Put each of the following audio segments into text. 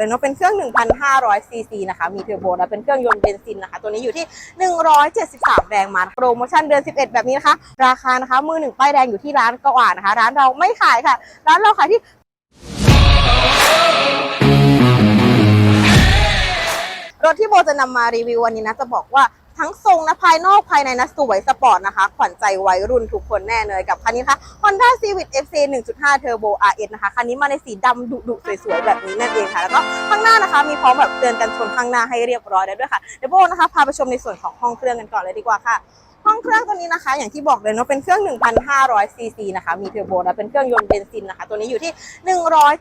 เลยเนเป็นเครื่อง 1,500 ซีซีนะคะ มีเทอร์โบและเป็นเครื่องยนต์เบนซินนะคะ ตัวนี้อยู่ที่ 173 แรงม้าโปรโมชั่นเดือน 11 แบบนี้นะคะ ราคานะคะ มือหนึ่งป้ายแดงอยู่ที่ร้านกว่านะคะ ร้านเราไม่ขายค่ะ ร้านเราขายที่รถที่โบจะนำมารีวิววันนี้นะจะบอกว่า ทั้งทรงนะภายนอกภายในนะสวยสปอร์ตนะคะ ขวัญใจวัยรุ่นทุกคนแน่เลยกับคันนี้ค่ะ Honda Civic FC 1.5 Turbo RS นะคะ คันนี้มาในสีดำดุดุสวยๆ แบบนี้นั่นเองค่ะ แล้วก็ข้างหน้านะคะมีพร้อมแบบเตือนกันชนข้างหน้าให้เรียบร้อยแล้วด้วยค่ะ เดี๋ยวโบนะคะพาไปชมในส่วนของห้องเครื่องกันก่อนเลยดีกว่าค่ะ องเครื่องตัวนี้นะคะ อย่างที่บอกเลยเนาะเป็นเครื่อง 1,500 ซีซีนะคะ มีเทอร์โบและเป็นเครื่องยนต์เบนซินนะคะ ตัวนี้อยู่ที่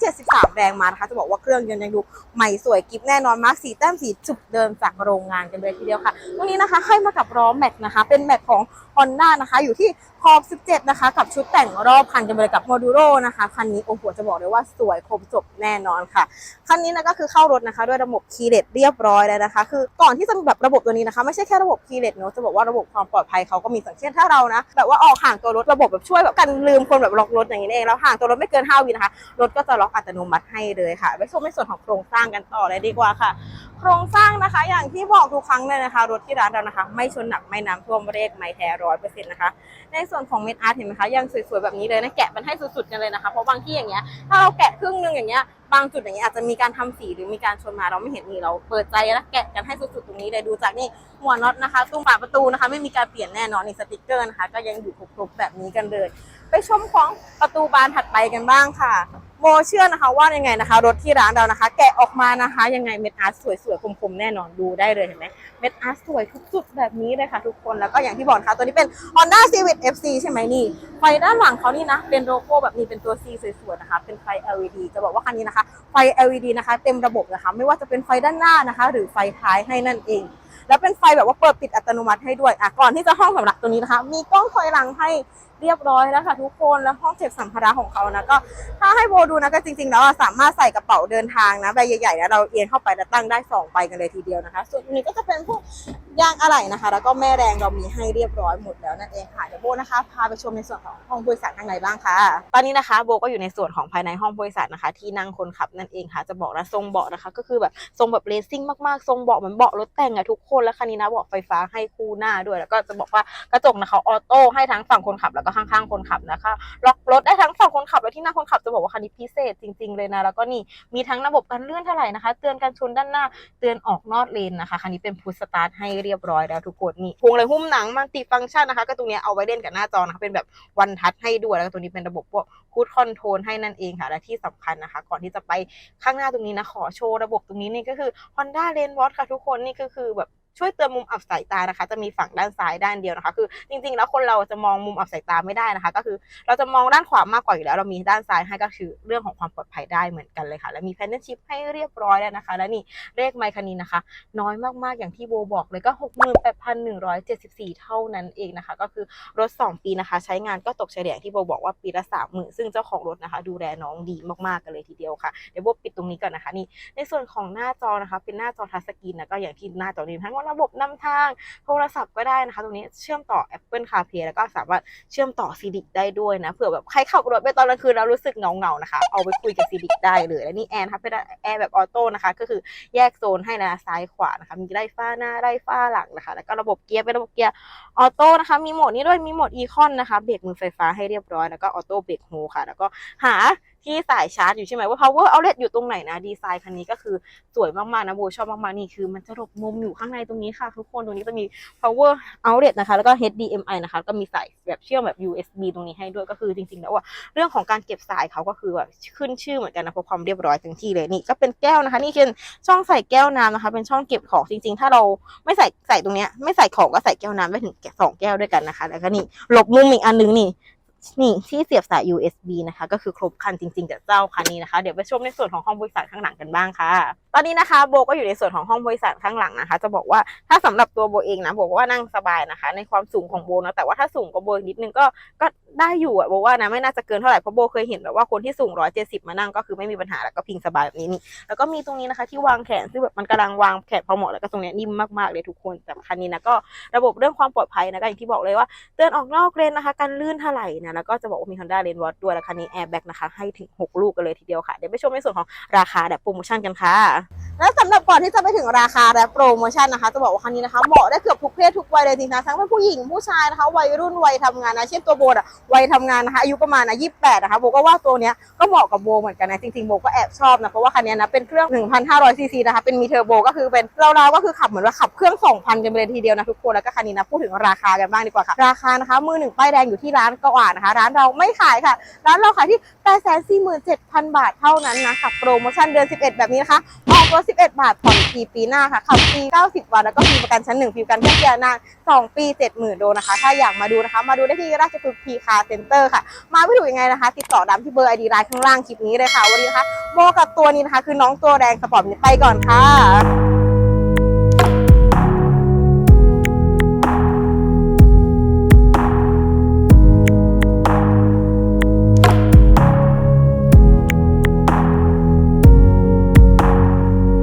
173 แรงม้านะคะ จะบอกว่าเครื่องยนต์ยังดูใหม่สวยกิฟแน่นอนมาร์คสีแต้มสีจุดเดิมจากโรงงานกันเลยทีเดียวค่ะตรงนี้นะคะให้มากับล้อแม็กนะคะ เป็นแม็กของ Honda นะคะอยู่ที่ขอบ 17 นะคะ กับชุดแต่งรอบคันกันไปเลยกับโมดูโรนะคะคันนี้โอ้โหจะบอกเลยว่าสวยคมจบแน่นอนค่ะคันนี้นะก็คือเข้ารถนะคะ ด้วยระบบคีเลสเรียบร้อยแล้วนะคะ คือก่อนที่จะมีแบบระบบตัวนี้นะคะ ไม่ใช่แค่ระบบคีเลสเนอะจะบอกว่าระบบความปลอดภัยเขาก็มีสังเกตถ้าเรานะแบบว่าออกห่างตัวรถระบบแบบช่วยแบบกันลืมคนแบบล็อกรถอย่างนี้เองแล้วห่างตัวรถไม่เกิน5วินะคะรถก็จะล็อกอัตโนมัติให้เลยค่ะไปชมในส่วนของโครงสร้างกันต่อเลยดีกว่าค่ะ โครงสร้างนะคะ อย่างที่บอกทุกครั้งเลยนะคะ รถที่ร้านเรานะคะ ไม่ชนหนักไม่น้ำท่วมเรกไม่แท้ร้อยเปอร์เซ็นต์นะคะ ในส่วนของเม็ดอาร์ตเห็นไหมคะยังสวยๆแบบนี้เลยนะแกะมันให้สุดๆกันเลยนะคะเพราะบางที่อย่างเงี้ยถ้าเราแกะครึ่งหนึงอย่างเงี้ย บางจุดอย่างเงี้ยอาจจะมีการทำสีหรือมีการชนมาเราไม่เห็นนี่เราเปิดใจแล้วแกะกันให้สุดๆตรงนี้เลยดูจากนี่หัวน็อตนะคะตุ้มฝาประตูนะคะ ไม่มีการเปลี่ยนแน่นอนในสติกเกอร์นะคะ ก็ยังอยู่ครบๆแบบนี้กันเลย ไปชมของประตูบานถัดไปกันบ้างค่ะ โมเชื่อนะคะว่ายังไงนะคะ รถที่ร้านเรานะคะ แกะออกมานะคะยังไงเม็ดอาร์ตสวยๆคมๆแน่นอนดูได้เลยเห็นไหมเม็ดอาร์ตสวยทุกจุดแบบนี้เลยค่ะทุกคนแล้วก็อย่างที่บอกนะคะตัวนี้เป็น Honda Civic FC ใช่ไหมนี่ไฟด้านหลังเขานี่นะเป็นโลโก้แบบนี้เป็นตัว C สวยๆนะคะ เป็นไฟ LED จะบอกว่าคันนี้นะคะ ไฟ LED นะคะ เต็มระบบนะคะ ไม่ว่าจะเป็นไฟด้านหน้านะคะ หรือไฟท้ายให้นั่นเอง แล้วเป็นไฟแบบว่าเปิดปิดอัตโนมัติให้ด้วยอะก่อนที่จะห้องสำหรับตัวนี้นะคะ มีกล้องถอยหลังให้ เรียบร้อยแล้วค่ะทุกคนแล้วห้องเก็บสัมภาระของเขานะก็ถ้าให้โบดูนะก็จริงๆแล้วสามารถใส่กระเป๋าเดินทางนะใบใหญ่ๆแล้วเราเอียงเข้าไปแล้วตั้งได้สองใบกันเลยทีเดียวนะคะ ส่วนนี้ก็จะเป็นพวกยางอะไหล่นะคะ แล้วก็แม่แรงเรามีให้เรียบร้อยหมดแล้วนั่นเองค่ะเดี๋ยวโบนะคะพาไปชมในส่วนของห้องผู้โดยสารข้างในบ้างค่ะ ตอนนี้นะคะโบก็อยู่ในส่วนของภายในห้องผู้โดยสารนะคะ ที่นั่งคนขับนั่นเองค่ะ จะบอกนะทรงเบาะนะคะ ก็คือแบบทรงแบบเลสซิ่งมากๆทรงเบาะเหมือนเบาะรถแต่งอะทุกคนแล้วคันนี้นะเบาะไฟฟ้าให้คู่หน้าด้วย แล้วก็จะบอกว่ากระจกนะคะออโต้ให้ทั้งฝั่งคนขับแล้วก็ข้างๆคนขับนะคะ ล็อกรถได้ทั้งฝั่งคนขับและที่หน้าคนขับจะบอกว่าคันนี้พิเศษจริง ๆเลยนะ แล้วก็นี่มีทั้งระบบการเลื่อนถลายนะคะ เตือนการชนด้านหน้า เตือนออกนอกเลนนะคะ คันนี้เป็นพุชสตาร์ทให้เรียบร้อยแล้วทุกคนนี่พวงเลยหุ้มหนังมัลติฟังก์ชันนะคะ ก็ตรงนี้เอาไว้เล่นกับหน้าจอนะคะ เป็นแบบวันทัชให้ด้วย แล้วก็ตัวนี้เป็นระบบพวกคูดคอนโทรลให้นั่นเองค่ะ และที่สำคัญนะคะ ก่อนที่จะไปข้างหน้าตรงนี้นะ ขอโชว์ระบบตรงนี้นี่ก็คือ Honda Lane Watch ค่ะทุกคนนี่ก็คือแบบ ช่วยเตือนมุมอับสายตานะคะ จะมีฝั่งด้านซ้ายด้านเดียวนะคะ คือจริงๆ แล้วคนเราจะมองมุมอับสายตาไม่ได้นะคะ ก็คือเราจะมองด้านขวามากกว่าอยู่แล้ว เรามีด้านซ้ายให้ก็คือเรื่องของความปลอดภัยได้เหมือนกันเลยค่ะ และมีแพนเนชิพให้เรียบร้อยแล้วนะคะ และนี่เลขไมค์คันนี้นะคะ น้อยมากๆอย่างที่โบบอกเลยก็ 68,174 เท่านั้นเองนะคะ ก็คือรถ 2 ปีนะคะ ใช้งานก็ตกเฉลี่ยที่โบบอกว่าปีละ30,000 ซึ่งเจ้าของรถนะคะ ดูแลน้องดีมากๆกันเลยทีเดียวค่ะเดี๋ยวโบปิดตรงนี้ก่อนนะคะนี่ในส่วนของหน้าจอนะคะ เป็นหน้าจอทัชสกรีนนะก็อย่างที่หน้าจอนี้ทั้งว่าระบบนำทางโทรศัพท์ก็ได้นะคะ ตรงนี้เชื่อมต่อ Apple CarPlay แล้วก็สามารถเชื่อมต่อ c d ได้ด้วยนะเผื่อแบบใครขับรถไปตอนกลางคืนแล้วรู้สึกเงาๆนะคะ เอาไปคุยกับ c d ได้เลยและนี่แอร์นะคะเป็นแอร์แบบออโต้นะคะ ก็คือแยกโซนให้นะซ้ายขวานะคะ มีไล่ฟ้าหน้าไล่ฟ้าหลังนะคะ แล้วก็ระบบเกียร์เป็นระบบเกียร์ออโต้นะคะ มีโหมดนี้ด้วยมีโหมดอีคอนนะคะเบรกมือไฟฟ้าให้เรียบร้อยแล้วก็ออโต้เบรกโฮค่ะ แล้วก็หา ที่สายชาร์จอยู่ใช่ไหมว่า power outlet อยู่ตรงไหนนะ ดีไซน์คันนี้ก็คือสวยมากๆนะโบชอบมากๆนี่คือมันจะหลบมุมอยู่ข้างในตรงนี้ค่ะทุกคนตรงนี้จะมี power outlet นะคะ แล้วก็ HDMI นะคะ ก็มีสายแบบเชื่อมแบบ USB ตรงนี้ให้ด้วยก็คือจริงๆแล้วว่าเรื่องของการเก็บสายเขาก็คือแบบขึ้นชื่อเหมือนกันนะเพราะความเรียบร้อยทั้งที่เลยนี่ก็เป็นแก้วนะคะ นี่คือช่องใส่แก้วน้ำนะคะ เป็นช่องเก็บของจริง ๆ ถ้าเราไม่ใส่ใส่ตรงเนี้ยไม่ใส่ของก็ใส่แก้วน้ำได้ถึงสองแก้วด้วยกันนะคะ แล้วก็นี่หลบมุมอีกอันนึงนี่ นี่ที่เสียบสาย USB นะคะ ก็คือครบครันจริงๆกับเจ้าคันนี้นะคะ เดี๋ยวไปชมในส่วนของห้องบริษัทข้างหลังกันบ้างค่ะ ตอนนี้นะคะโบก็อยู่ในส่วนของห้องบริษัทข้างหลังนะคะ จะบอกว่าถ้าสำหรับตัวโบเองนะโบว่านั่งสบายนะคะ ในความสูงของโบนะแต่ว่าถ้าสูงกว่าโบนิดนึงก็ก็ ได้อยู่อะโบว่านะไม่น่าจะเกินเท่าไหร่เพราะโบเคยเห็นแบบว่าคนที่สูงร้อยเจ็ดสิบมานั่งก็คือไม่มีปัญหาแล้วก็พิงสบายแบบนี้นี่แล้วก็มีตรงนี้นะคะที่วางแขนซึ่งแบบมันกำลังวางแขนพอเหมาะแล้วก็ตรงเนี้ยนิ่มมากๆเลยทุกคนแต่คันนี้นะก็ระบบเรื่องความปลอดภัยนะก็อย่างที่บอกเลยว่าเตือนออกนอกเลนนะคะการลื่นถลายนะแล้วก็จะบอกว่ามี Honda Lane w a t ด้วยแล้วคันนี้แอร์แบ็กนะคะให้ถึงหกลูกกันเลยทีเดียวค่ะเดี๋ยวไปชมในส่วนของราคาแบบโปรโมชั่นกันค่ะและสำหรับก่อนที่จะไปถึงราคาและโปรโมชั่นนะคะ จะบอกว่าคันนี้นะคะเหมาะได้เกือบทุกเพศทุกวัยเลยจริงๆนะทั้งเป็นผู้หญิงผู้ชายนะคะวัยรุ่นวัยทำงานนะเช่นตัวโบอะวัยทำงานนะคะอายุประมาณนะยี่สิบแปดนะคะโบก็ว่าตัวเนี้ยก็เหมาะกับโบเหมือนกันนะจริงๆโบก็แอบชอบนะเพราะว่าคันนี้นะเป็นเครื่อง 1,500ซีซีนะคะเป็นมีเทอร์โบก็คือเป็นเราๆก็คือขับเหมือนว่าขับเครื่อง 2,000 กันไปเลยทีเดียวนะทุกคนแล้วก็คันนี้นะพูดถึงราคากันบ้างดีกว่าค่ะราคานะคะมือหนึ่งป้ายแดงอยู่ที่ร้านกว่านะคะ ร้านเราไม่ขายค่ะ ร้านเราขายที่ 847,000 บาทเท่านั้นนะกับโปรโมชั่นเดือน 11 แบบนี้นะคะออกรถ11 บาทผ่อนฟรีปีหน้าค่ะขับฟรี90 วันแล้วก็ฟรีประกันชั้น 1ฟรีประกันแค่เพียงนาน2 ปี 70,000 โดนะคะ ถ้าอยากมาดูนะคะ มาดูได้ที่ราชพฤกษ์พีคาเซ็นเตอร์ค่ะ มาไม่ถูกยังไงนะคะ ติดต่อดำที่เบอร์ไอดีไลน์ข้างล่างคลิปนี้เลยค่ะ วันนี้นะคะโบกับตัวนี้นะคะ คือน้องตัวแดงสปอร์ตนี้ไปก่อนค่ะ